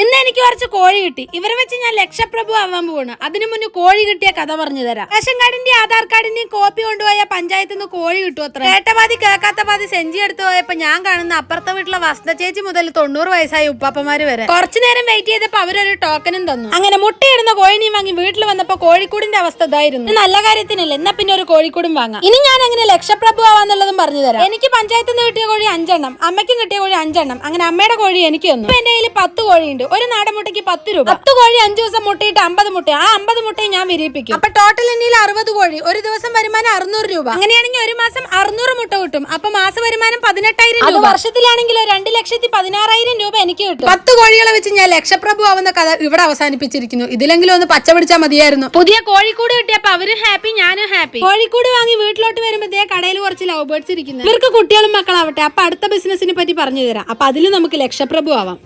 ഇന്ന് എനിക്ക് കുറച്ച് കോഴി കിട്ടി. ഇവരെ വെച്ച് ഞാൻ ലക്ഷപ്രഭു ആവാൻ പോവാണ്. അതിനു മുന്നേ കോഴി കിട്ടിയ കഥ പറഞ്ഞു തരാം. റേഷൻ കാർഡിന്റെ ആധാർ കാർഡിന്റെയും കോപ്പി കൊണ്ടുപോയ പഞ്ചായത്തിൽ നിന്ന് കോഴി കിട്ടും അത്ര. കേട്ട പാതി കേൾക്കാത്ത പാതി സെഞ്ചി എടുത്തു പോയപ്പോ ഞാൻ കാണുന്ന അപ്പുറത്തെ വീട്ടിലെ വസ്ത്ര ചേച്ചി മുതൽ തൊണ്ണൂറ് വയസ്സായ ഉപ്പാപ്പമാര് വരെ. കുറച്ചു നേരം വെയിറ്റ് ചെയ്തപ്പോ അവരൊരു ടോക്കനും തന്നു. അങ്ങനെ മുട്ടയിടുന്ന കോഴിനെയും വാങ്ങി വീട്ടിൽ വന്നപ്പോ കോഴിക്കൂടിന്റെ അവസ്ഥ ഇതായിരുന്നു. നല്ല കാര്യത്തിനല്ല? എന്നാ പിന്നെ ഒരു കോഴിക്കൂടും വാങ്ങാം. ഇനി ഞാൻ അങ്ങനെ ലക്ഷപ്രഭു ആവാന്നുള്ളതും പറഞ്ഞു തരാം. എനിക്ക് പഞ്ചായത്തിൽ നിന്ന് കിട്ടിയ കോഴി അഞ്ചെണ്ണം. അമ്മയ്ക്കും കിട്ടിയ കോഴി അഞ്ചെണ്ണം. അങ്ങനെ അമ്മയുടെ കോഴി എനിക്ക് തന്നു. എന്റെ കയ്യിൽ പത്ത് കോഴിയുണ്ട്. ഒരു നാടൻ മുട്ടയ്ക്ക് പത്ത് രൂപ. പത്ത് കോഴി അഞ്ചു ദിവസം മുട്ടയിട്ട് അമ്പത് മുട്ട. ആ അമ്പത് മുട്ടയും ഞാൻ വിരിയിപ്പിക്കും. അപ്പൊ ടോട്ടൽ എന്നിൽ അറുപത് കോഴി. ഒരു ദിവസം വരുമാനം അറുന്നൂറ് രൂപ. അങ്ങനെയാണെങ്കിൽ ഒരു മാസം അറുന്നൂറ് മുട്ട കിട്ടും. അപ്പൊ മാസ വരുമാനം പതിനെട്ടായിരം രൂപ. വർഷത്തിലാണെങ്കിൽ രണ്ട് ലക്ഷത്തി പതിനാറായിരം രൂപ എനിക്ക് കിട്ടും. പത്ത് കോഴികളെ വെച്ച് ഞാൻ ലക്ഷപ്രഭു ആവുന്ന കഥ ഇവിടെ അവസാനിപ്പിച്ചിരിക്കുന്നു. ഇതിലെങ്കിലും ഒന്ന് പച്ച പിടിച്ചാൽ മതിയായിരുന്നു. പുതിയ കോഴിക്കൂട് കിട്ടിയപ്പോ അവരും ഹാപ്പി ഞാനും ഹാപ്പി കോഴിക്കൂട് വാങ്ങി വീട്ടിലോട്ട് വരുമ്പോഴത്തേ കടയിൽ കുറച്ച് ലവ് ബേർഡ്സ് ഇരിക്കുന്നു. ഇവർക്ക് കുട്ടികളും മക്കളാവട്ടെ. അപ്പൊ അടുത്ത ബിസിനസിനെ പറ്റി പറഞ്ഞു തരാം. അപ്പൊ അതിൽ നമുക്ക് ലക്ഷപ്രഭു ആവാം.